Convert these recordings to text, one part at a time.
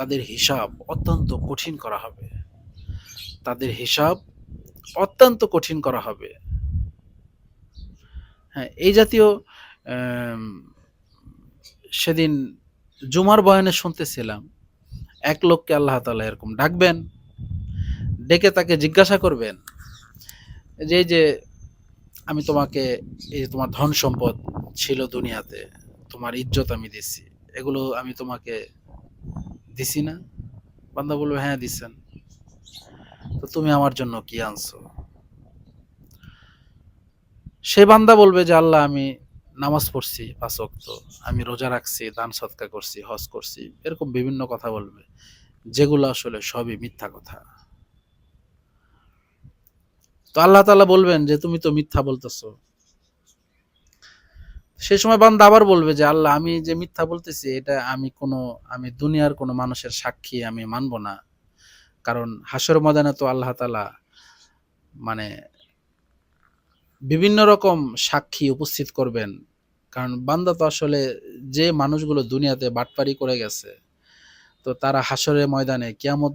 তাদের হিসাব অত্যন্ত কঠিন করা হবে। তাদের হিসাব অত্যন্ত কঠিন করা হবে। হ্যাঁ এই জাতীয় সেদিন জুমার বয়ানে শুনতেছিলাম, এক লোককে আল্লাহ তালা এরকম ডাকবেন, ডেকে তাকে জিজ্ঞাসা করবেন যে যে, আমি তোমাকে, এই তোমার ধন সম্পদ ছিল দুনিয়াতে, তোমার ইজ্জত আমি দিছি, এগুলো আমি তোমাকে দিছি না। বান্দা বলবে হ্যাঁ দিছেন। তো তুমি আমার জন্য কি আনছো? সে বান্দা বলবে যে, আল্লাহ, আমি নামাজ পড়ছি পাঁচ ওয়াক্ত। আমি রোজা রাখছি, দান সৎকার করছি, হজ করছি। এরকম বিভিন্ন কথা বলবে। যেগুলো আসলে সবই মিথ্যা কথা। তো আল্লাহ তাআলা বলবেন যে, তুমি তো মিথ্যা বলতেছো। সে সময় বান্দা আবার বলবে যে, আল্লাহ, আমি যে মিথ্যা বলতেছি, এটা আমি কোনো, আমি দুনিয়ার কোনো মানুষের সাক্ষী আমি মানব না। কারণ হাসর ময়দানে তো আল্লাহ তালা মানে বিভিন্ন রকম সাক্ষী উপস্থিত করবেন। কারণ বান্দা তো আসলে যে মানুষগুলো দুনিয়াতে বাটপারি করে গেছে, তো তারা হাসরের ময়দানে কিয়ামত,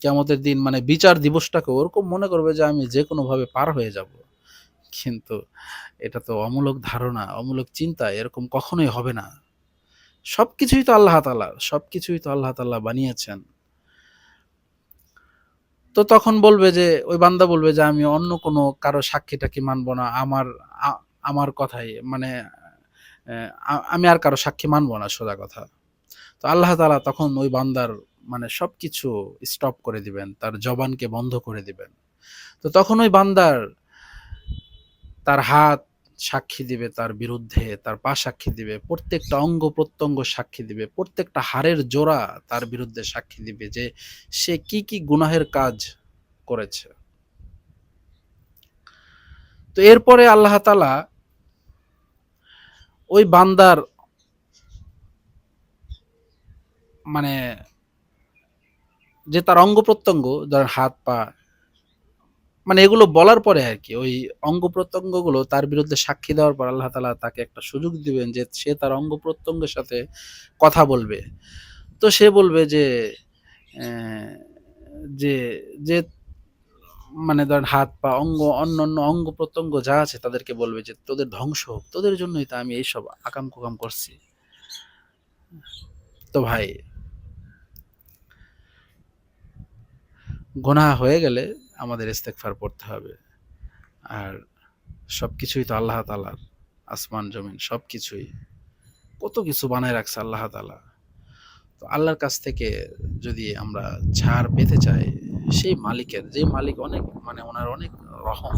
কিয়ামতের দিন মানে বিচার দিবসটাকে ওরকম মনে করবে যে, আমি যে কোনোভাবে পার হয়ে যাব। কিন্তু এটা তো অমূলক ধারণা, অমূলক চিন্তা, এরকম কখনোই হবে না। সব কিছুই তো আল্লাহ তালা সব কিছুই তো আল্লাহ তাল্লাহ বানিয়েছেন। তো তখন বলবে যে, ওই বান্দা বলবে যে, আমি অন্য কোনো কারও সাক্ষীটাকে মানবো না? আমার আমার কথাই মানে আমি আর কারও সাক্ষী মানবো না, সোজা কথা। তো আল্লাহ তালা তখন ওই বান্দার মানে সবকিছু স্টপ করে দিবেন, তার জবানকে বন্ধ করে দিবেন। তো তখন ওই বান্দার তার হাত সাক্ষী দিবে তার বিরুদ্ধে, তার পা সাক্ষী দিবে, প্রত্যেকটা অঙ্গ প্রত্যঙ্গ সাক্ষী দিবে, প্রত্যেকটা হাড়ের জোড়া তার বিরুদ্ধে সাক্ষী দিবে যে সে কি কি গুনাহের কাজ করেছে। তো এরপরে আল্লাহ তাআলা ওই বান্দার মানে যে তার অঙ্গ প্রত্যঙ্গ ধর হাত, পা মানে এগুলো বলার পরে আর কি, ওই অঙ্গ প্রত্যঙ্গগুলো তার বিরুদ্ধে সাক্ষী দেওয়ার পর আল্লাহ তাআলা তাকে একটা সুযোগ দিবেন যে সে তার অঙ্গ প্রত্যঙ্গের সাথে কথা বলবে। তো সে বলবে যে যে যে মানে ধর হাত পা, অঙ্গ, অন্য অন্য অঙ্গ প্রত্যঙ্গ যা আছে তাদেরকে বলবে যে তোদের ধ্বংস হোক, তোদের জন্যই তো আমি এইসব আকাম কুকাম করছি। তো ভাই, গুনাহ হয়ে গেলে আমাদের ইস্তেগফার পড়তে হবে। আর সব কিছুই তো আল্লাহ তালার আসমান, জমিন সব কিছুই কত কিছু বানায় রাখছে আল্লাহ তাআলা। তো আল্লাহর কাছ থেকে যদি আমরা ছাড় পেতে চাই, সেই মালিকের, যে মালিক অনেক মানে ওনার অনেক রহম,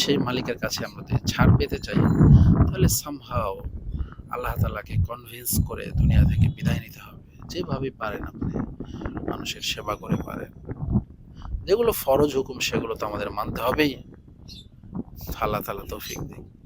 সেই মালিকের কাছে আমরা যদি ছাড় পেতে চাই, তাহলে সামহাও আল্লাহ তালাকে কনভিন্স করে দুনিয়া থেকে বিদায় নিতে হবে। যেভাবে পারেন আপনি, মানুষের সেবা করে পারেন। যেগুলো ফরজ হুকুম সেগুলো তো আমাদের মানতে হবেই। আল্লাহ তালা তৌফিক দিক।